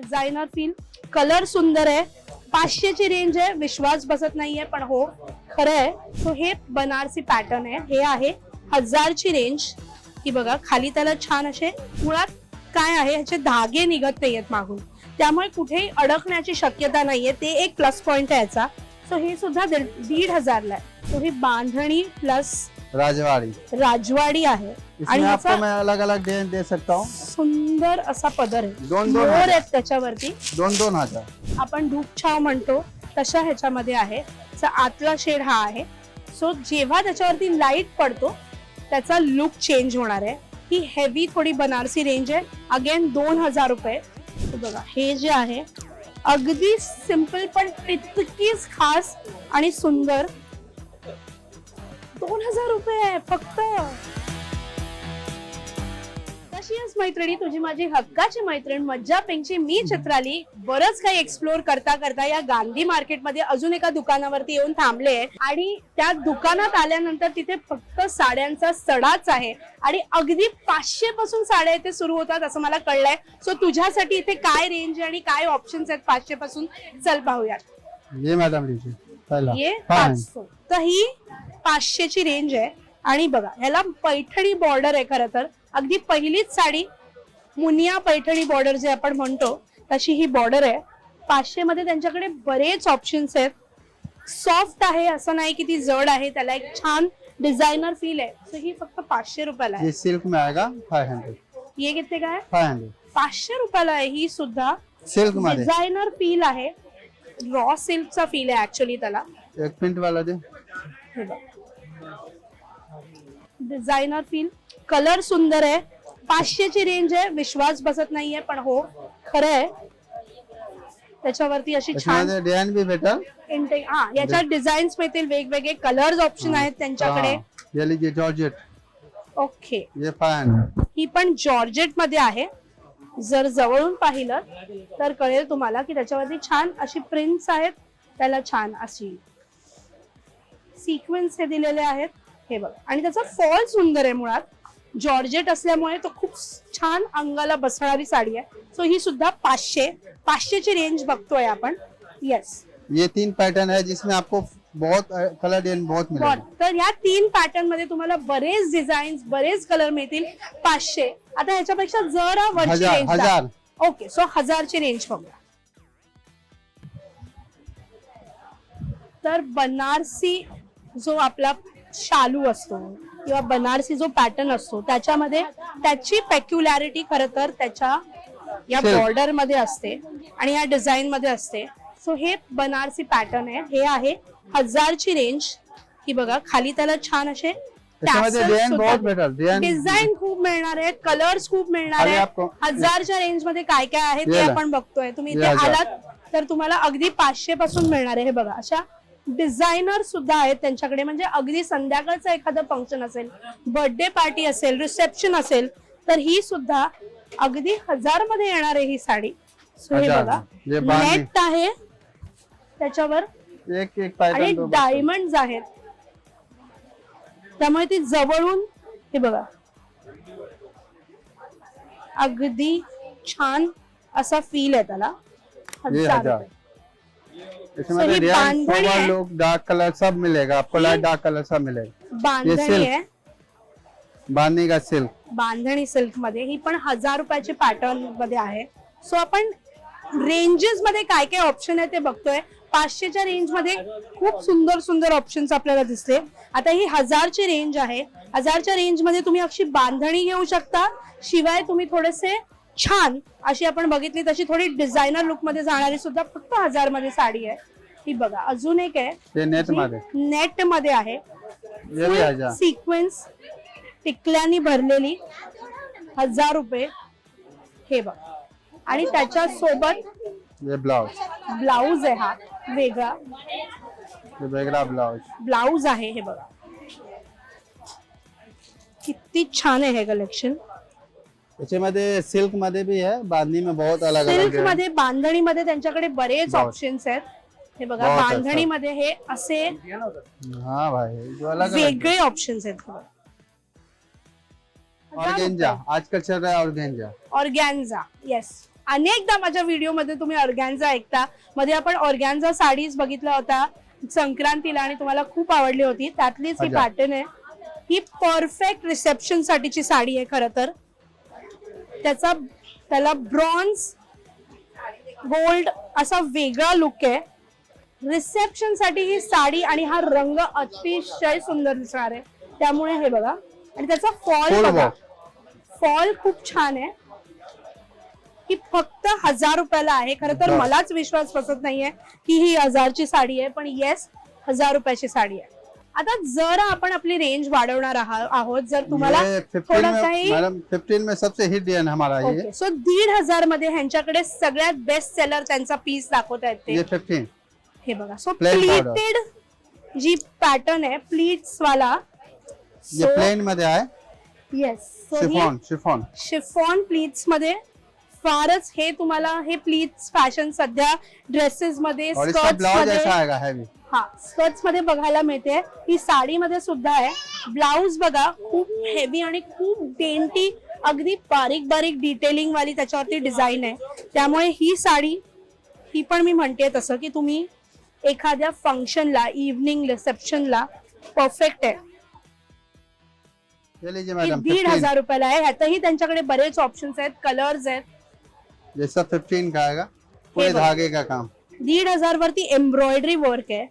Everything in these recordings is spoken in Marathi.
डिझायनर फील कलर सुंदर आहे. पाचशेची रेंज आहे. विश्वास बसत नाहीये पण हो खरं आहे. सो हे बनारसी पॅटर्न आहे. हे आहे हजारची रेंज ही बघा खाली त्याला छान असे मुळात काय आहे? ह्याचे धागे निघत नाहीयेत मागून. त्यामुळे कुठेही अडकण्याची शक्यता नाहीये. ते एक प्लस पॉइंट आहे याचा. सो हे सुद्धा दीड दीड हजारला आहे. सो ही बांधणी प्लस राजवाड़ी. राजवाडी आहे. आणि इसमें आपको ह्याचा मैं अलग अलग डिजाइन दे सकता हूँ. सुंदर असा पदर आहे. दोन दोन मोर आहेत त्याच्यावरती. दोन दोन हजार. आपण धूप छाव म्हणतो तशा ह्याच्यामध्ये आहे. चा आतला शेड हा आहे. सो जेव्हा त्याच्यावरती लाइट पडतो त्याचा लुक चेंज होणार आहे. ही हेवी थोडी बनारसी रेंज आहे. अगेन दोन हजार रुपये. हे बघा हे जे आहे अगदी सिंपल पण तितकीच खास आणि सुंदर. दोन हजार रुपये फक्त. आहेस मैत्रिणी? तुझी माझी हक्काची मैत्रीण मज्जा पेंगची मी चित्राली. बरंच काही एक्सप्लोर करता करता या गांधी मार्केटमध्ये अजून एका दुकानावरती येऊन थांबले आणि त्या दुकानात आल्यानंतर तिथे फक्त साड्यांचा सडाच आहे. आणि अगदी पाचशे पासून साड्या इथे सुरू होतात असं मला कळलंय. सो तुझ्यासाठी इथे काय रेंज आणि काय ऑप्शन्स आहेत पाचशे पासून? चल पाहूयात. ये मैडम ये पाचशे. तर ही पाचशेची रेंज आहे. आणि बघा ह्याला पैठणी बॉर्डर आहे खरं तर. अगदी पहिलीच साडी मुनिया पैठणी बॉर्डर जे आपण म्हणतो तशी ही बॉर्डर आहे. पाचशे मध्ये त्यांच्याकडे बरेच ऑप्शन्स आहेत. सॉफ्ट आहे असं नाही की ती जड आहे त्याला एक छान डिझायनर फील आहे. सो ही फक्त पाचशे रुपयाला आहे. ये सिल्क में आएगा फाइव हंड्रेड ये किती काय? फाइव हंड्रेड पाचशे रुपयाला आहे ही सुद्धा. सिल्कमध्ये. डिझायनर फील आहे. रॉ सिल्कचा फील आहे ऍक्च्युली त्याला. एक प्रिंट वाला दे. डिझायनर फील कलर सुंदर आहे. पाचशेची रेंज आहे. विश्वास बसत नाहीये पण हो खरं आहे. त्याच्यावरती अशी छान इसमें डिजाइन भी बेटर इंटे हा याच्यात डिझाईन्स मिळतील. वेगवेगळे कलर्स ऑप्शन आहेत त्यांच्याकडे. जॉर्जेट. ओके ही पण जॉर्जेटमध्ये आहे. जर जवळून पाहिलं तर कळेल तुम्हाला की त्याच्यावरती छान अशी प्रिंट्स आहेत. त्याला छान अशी सिक्वेन्स हे दिलेले आहेत. हे बघा. आणि त्याचा फॉल सुंदर आहे मुळात. जॉर्जेट असल्यामुळे तो खूप छान अंगाला बसणारी साडी आहे. सो ही सुद्धा पाचशे पाचशेची रेंज बघतोय आपण. येस ये तीन पैटर्न है जिसमें आपको बहुत कलर बहुत मिलेगा. तर या तीन पॅटर्नमध्ये तुम्हाला बरेच डिझाईन्स बरेच कलर मिळतील. पाचशे. आता ह्याच्यापेक्षा जरा वरची हजार रेंज हजार. ओके सो हजारची रेंज बघूया. तर बनारसी जो आपला शालू असतो किंवा बनारसी जो पॅटर्न असतो त्याच्यामध्ये त्याची पेक्युलॅरिटी खर तर त्याच्या या. बॉर्डरमध्ये असते आणि या डिझाईन मध्ये असते. सो हे बनारसी पॅटर्न आहे. हे आहे हजारची रेंज ही बघा खाली त्याला छान असे डिझाईन खूप मिळणार आहेत कलर्स खूप मिळणार आहेत हजारच्या रेंजमध्ये काय काय आहे ते. आपण बघतोय. तुम्ही इथे. आलात तर तुम्हाला अगदी पाचशे पासून मिळणार आहे. हे बघा अशा डिझायनर सुद्धा आहेत त्यांच्याकडे म्हणजे अगदी संध्याकाळचं एखादं फंक्शन असेल बर्थडे पार्टी असेल रिसेप्शन असेल तर ही सुद्धा अगदी हजारमध्ये येणार आहे ही साडी हे हजार. बघा बांधणी. नेट आहे त्याच्यावर एक एक आणि. डायमंड आहेत त्यामुळे ती जवळून हे बघा अगदी छान असा फील आहे त्याला हजार हजार रुपये. इसमें So ये। लुक डार्क कलर सब मिलेगा आपको लाइट डार्क कलर सब मिलेगा। बांधणी silk. आहे बांधनी का सिल्क बांधणी सिल्कमध्ये ही पण हजार रुपयाची पॅटर्नमध्ये आहे. सो आपण रेंजेस मध्ये काय काय ऑप्शन आहे ते बघतोय. पाचशेच्या रेंजमध्ये खूप सुंदर सुंदर ऑप्शन्स आपल्याला दिसते. आता ही हजारची रेंज आहे. हजारच्या रेंजमध्ये तुम्ही अशी बांधणी घेऊ शकता. शिवाय तुम्ही थोडेसे छान अशी आपण बघितली तशी थोडी डिझायनर लुकमध्ये जाणारी सुद्धा फक्त हजारमध्ये साडी आहे. ही बघा अजून एक आहे. नेटमध्ये नेटमध्ये. आहे. सिक्वेन्स टिकल्यानी भरलेली हजार रुपये. हे बघ. आणि त्याच्या सोबत ब्लाउज ब्लाऊज आहे हा वेगळा. वेगळा ब्लाउज ब्लाऊज आहे हे बघा. किती छान आहे हे कलेक्शन याच्यामध्ये सिल्कमध्ये भी है बांधनी में बहुत अलग सिल्कमध्ये बांधणी मध्ये त्यांच्याकडे बरेच. ऑप्शन्स आहेत. हे बघा बहुत अच्छा. बांधणी मध्ये हे असे हाँ भाई जो अलग अलग वेगळे ऑप्शन्स आहेत हे बघा. ऑर्गेंजा आजकल चल रहा है ऑर्गेंजा? ऑर्गॅन्झा येस अनेकदा माझ्या व्हिडिओमध्ये तुम्ही ऑर्गॅन्झा ऐकता. मध्ये आपण ऑर्गॅन्झा साडीज बघितला होता. संक्रांतीला आणि तुम्हाला खूप आवडली होती. त्यातलीच ही अच्छा. पॅटर्न आहे. ही परफेक्ट रिसेप्शन साठीची साडी आहे खरं तर. त्याचा त्याला ब्रॉन्झ गोल्ड असा वेगळा लुक आहे. रिसेप्शनसाठी ही साडी आणि हा रंग अतिशय सुंदर दिसणार आहे. त्यामुळे हे बघा. आणि त्याचा फॉल बघा. फॉल खूप छान आहे. ही फक्त हजार रुपयाला आहे. खरं तर. मलाच विश्वास बसत नाहीये की ही हजारची साडी आहे पण येस हजार रुपयाची साडी आहे. आता जर आपण आपली रेंज वाढवणार आहा- आहोत. जर तुम्हाला ये 15 थोडं में काही मैडम 15 में सबसे हिट डिजाइन हमारा ये. सो दीड हजारमध्ये ह्यांच्याकडे सगळ्यात बेस्ट सेलर त्यांचा पीस दाखवत आहेत ते. ये 15 हे बघा. So Plain. प्लीटेड जी पॅटर्न आहे प्लीट्स वाला ये प्लेन मध्ये आहे. Yes so chiffon chiffon. Chiffon प्लीट्समध्ये. फारच हे तुम्हाला हे प्लीट्स फॅशन सध्या ड्रेसेस मध्ये और इसका स्कर्ट्स ब्लाउजमध्ये ऐसा आएगा हैवी हा स्कर्ट्समध्ये बघायला मिळते. ही साडीमध्ये सुद्धा आहे. ब्लाउज बघा खूप हेवी आणि खूप डेंटी अगदी बारीक बारीक डिटेलिंग वाली त्याच्यावरती डिझाईन आहे. त्यामुळे ही साडी ही पण मी म्हणते तसं की तुम्ही एखाद्या फंक्शनला इव्हनिंग रिसेप्शनला परफेक्ट आहे. दीड 15 हजार रुपयाला आहे. ह्यातही त्यांच्याकडे बरेच ऑप्शन्स आहेत कलर्स आहेत. सब 15 का आएगा पूरे. धागे का काम? दीड हजार वरती एम्ब्रॉयडरी वर्क आहे.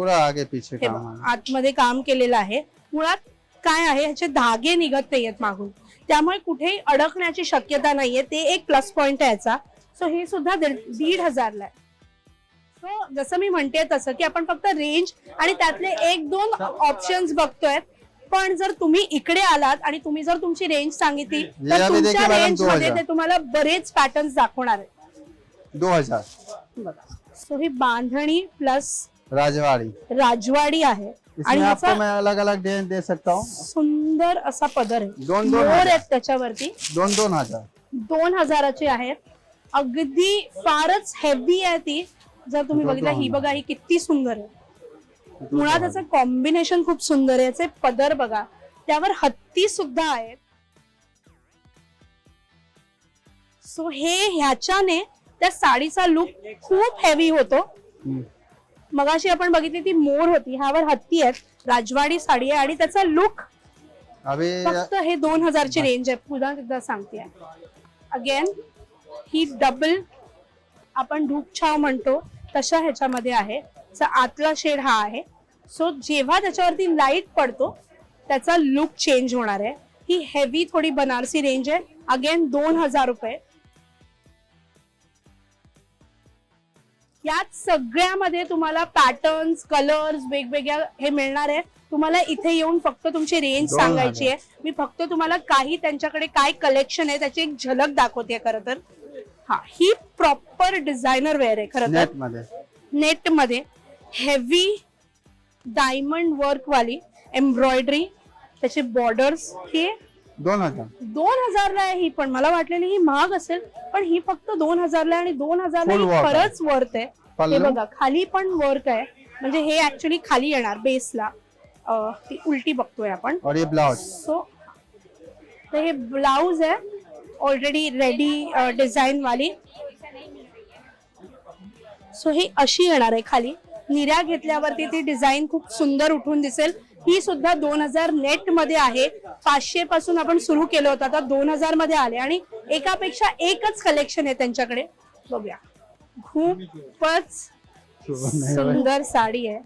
पूरा आगे पीछे हे काम बघा, आतमध्ये काम केलेलं आहे. मुळात काय आहे ह्याचे धागे निघत नाहीयेत मागून. त्यामुळे कुठेही अडकण्याची शक्यता नाहीये. ते एक प्लस पॉइंट आहे याचा. सो हे सुद्धा दीड दीड हजारला आहे. सो जसं मी म्हणते तसं की आपण फक्त रेंज आणि त्यातले एक दोन ऑप्शन्स बघतोय. पण जर तुम्ही इकडे आलात आणि तुम्ही जर तुमची रेंज सांगितली तर तुमच्या मॅडम, रेंजमध्ये 2000. ते तुम्हाला बरेच पॅटर्न्स दाखवणार आहेत. दो हजार. बघा. सो ही बांधणी प्लस राजवाड़ी. राजवाडी आहे. आणि इसमें आपको मैं अलग अलग डिजाइन दे सकता हूँ? सुंदर असा पदर आहे. दोन- दोन मोर हजार. आहेत त्याच्यावरती. दोन दोन हजार. दोन हजाराची आहेत. अगदी फारच हेवी आहे ती. जर तुम्ही दोन- बघितलं दोन ही हजार. बघा ही किती सुंदर आहे. मुळात त्याचं कॉम्बिनेशन खूप सुंदर आहे. याचे पदर बघा. त्यावर हत्ती सुद्धा आहेत. सो हे ह्याच्याने त्या साडीचा लुक खूप हेवी होतो. हम्म. मगाशी आपण बघितली ती मोर होती ह्यावर हत्ती आहेत. राजवाडी साडी आहे आणि त्याचा लुक अभी फक्त हे दोन हजारची रेंज आहे. पुन्हा एकदा सांगते. अगेन ही डबल आपण धूपछाव म्हणतो तशा ह्याच्यामध्ये आहे. आतला शेड हा आहे. सो जेव्हा त्याच्यावरती लाइट पडतो त्याचा लुक चेंज होणार आहे. ही हेवी थोडी बनारसी रेंज आहे. अगेन दोन हजार रुपये. यात सगळ्यामध्ये तुम्हाला पॅटर्न्स कलर्स वेगवेगळ्या हे मिळणार आहे. तुम्हाला इथे येऊन फक्त तुमची रेंज सांगायची आहे. मी फक्त तुम्हाला काही त्यांच्याकडे काय कलेक्शन आहे त्याची एक झलक दाखवते खरं तर. हा ही प्रॉपर डिझायनर वेअर आहे खरं तर. नेटमध्ये हेवी डायमंड वर्क वाली एम्ब्रॉयडरी त्याचे बॉर्डर्स हे दोन हजार. दोन हजारला आहे ही पण मला वाटलेली ही महाग असेल पण ही फक्त दोन हजारला आणि दोन हजारला ही. खरंच वर्थ आहे. हे पल्लू? बघा खाली पण वर्क आहे. म्हणजे हे ऍक्च्युली खाली येणार बेसला ती उलटी बघतोय आपण. और ये ब्लाउज सो तर हे ब्लाउज आहे ऑलरेडी रेडी डिझाईन वाली सो ही अशी येणार आहे खाली. निर्या घेतल्यावरती ती डिझाईन खूप सुंदर उठून दिसेल. ही सुद्धा दोन हजार नेटमध्ये आहे. पाचशे पासून आपण सुरू केलं होतं आता दोन हजारमध्ये आले. आणि एकापेक्षा एकच कलेक्शन आहे त्यांच्याकडे. बघूया. खूपच सुंदर साडी आहे.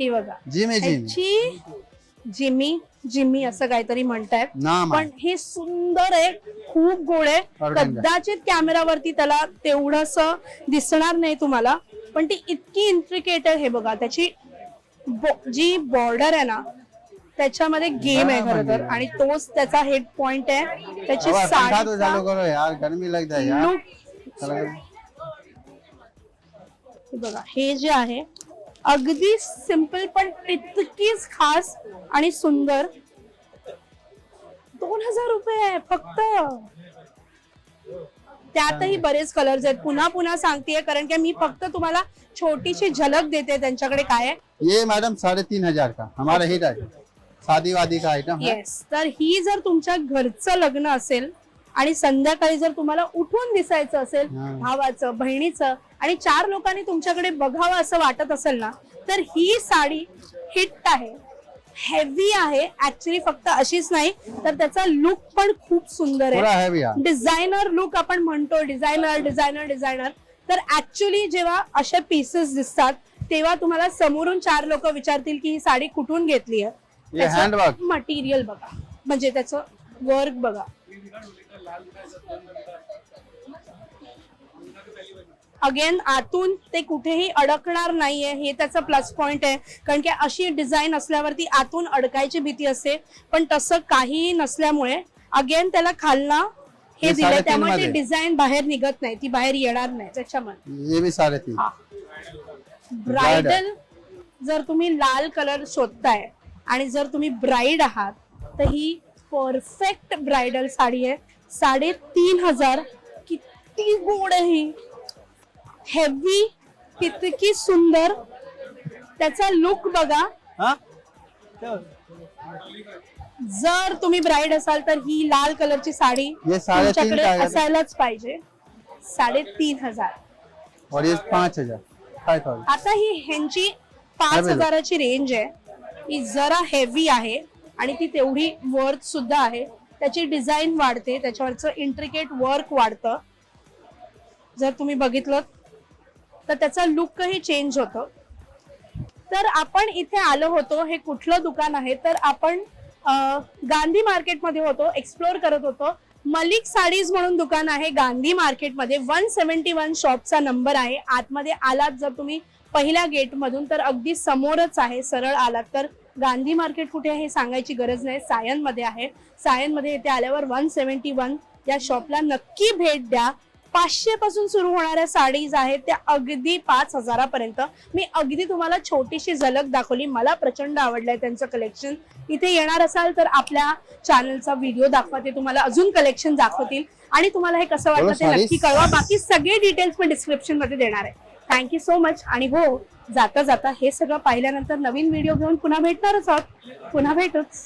ही बघा. Jimmy Jimmy. जिमी जिमी असं काहीतरी म्हणतायत. पण हे सुंदर आहे खूप गोड आहे. कदाचित कॅमेरावरती त्याला तेवढस दिसणार नाही तुम्हाला पण ती इतकी इंट्रिकेट आहे हे बघा. त्याची जी बॉर्डर आहे ना त्याच्यामध्ये गेम आहे खरं तर. आणि तोच त्याचा हेड पॉइंट आहे. त्याची साडी बघा हे जे आहे अगदी सिंपल पण इतकीच खास आणि सुंदर. दोन हजार रुपये आहे फक्त. त्यातही बरेच कलर्स आहेत. पुन्हा पुन्हा सांगतेय कारण की मी फक्त तुम्हाला छोटीशी झलक देते त्यांच्याकडे काय आहे. ये मैडम साढ़े तीन हजार का? हमारा हिट है शादी वादी का येस तर ही जर तुमच्या घरचं लग्न असेल आणि संध्याकाळी जर तुम्हाला उठून दिसायचं असेल. भावाचं बहिणीचं आणि चार लोकांनी तुमच्याकडे बघावं असं वाटत असेल ना तर ही साडी हिट आहे. हेवी आहे. ऍक्च्युली फक्त अशीच नाही तर त्याचा लुक पण खूप सुंदर आहे. डिझायनर लुक आपण म्हणतो डिझायनर डिझायनर डिझायनर तर ऍक्च्युली जेव्हा असे पीसेस दिसतात तेव्हा तुम्हाला समोरून चार लोक विचारतील की ही साडी कुठून घेतली handwork. मटेरियल बघा. म्हणजे त्याचं वर्क बघा. अगेन आतून ते कुठेही अडकणार नाहीये हे त्याचा प्लस पॉइंट आहे. कारण की अशी डिझाईन असल्यावरती आतून अडकायची भीती असते. पण तसं काहीही नसल्यामुळे अगेन त्याला खालना हे हे दिले साडेतीन त्यामुळे ती मध्ये. डिझाईन बाहेर निघत नाही. ती बाहेर येणार नाही. त्याच्यामुळे. ये भी साढ़े तीन हा. ब्रायडल जर तुम्ही लाल कलर शोधताय आणि जर तुम्ही ब्राईड आहात तर ही परफेक्ट ब्रायडल साडी आहे. साडेतीन हजार किती गोड आहे ही. हेवी कितकी सुंदर. त्याचा लुक बघा. हाँ? जर तुम्ही ब्राईड असाल तर ही लाल कलरची साडी ये साडेतीन तुमच्याकडे का? असायलाच पाहिजे. साडेतीन हजार. और ये पाँच हजार. फाइव थाउजेंड आता ही ह्यांची पाच. हजाराची रेंज आहे. ही जरा हेवी आहे. आणि ती तेवढी वर्थ सुद्धा आहे. त्याची डिझाईन वाढते त्याच्यावरचं इंट्रिकेट वर्क वाढतं. जर तुम्ही बघितलं तर त्याचा लुकही चेंज होतो. तर आपण इथे आलो होतो हे कुठलं दुकान आहे? तर आपण गांधी मार्केटमध्ये होतो एक्सप्लोअर करत होतो. मलिक साडीज म्हणून दुकान आहे गांधी मार्केटमध्ये. वन सेवन्टी वन शॉपचा नंबर आहे. आतमध्ये आलात जर तुम्ही पहिल्या गेटमधून तर अगदी समोरच आहे सरळ आलात. तर गांधी मार्केट कुठे आहे हे सांगायची गरज नाही. सायनमध्ये आहे. सायनमध्ये इथे आल्यावर वन सेव्हन्टी वन या शॉपला नक्की भेट द्या. पाचशे पासून सुरू होणाऱ्या साडीज आहेत त्या अगदी पाच हजारापर्यंत. मी अगदी तुम्हाला छोटीशी झलक दाखवली. मला प्रचंड आवडलंय त्यांचं कलेक्शन इथे येणार असाल तर आपल्या चॅनलचा व्हिडिओ दाखवा. ते तुम्हाला अजून कलेक्शन दाखवतील. आणि तुम्हाला हे कसं वाटतं ते? नक्की कळवा. बाकी सगळे डिटेल्स मी डिस्क्रिप्शनमध्ये देणार आहे. थँक्यू सो मच आणि हो जाता जाता हे सगळं पाहिल्यानंतर नवीन व्हिडिओ घेऊन पुन्हा भेटणारच आहोत. पुन्हा भेटूच.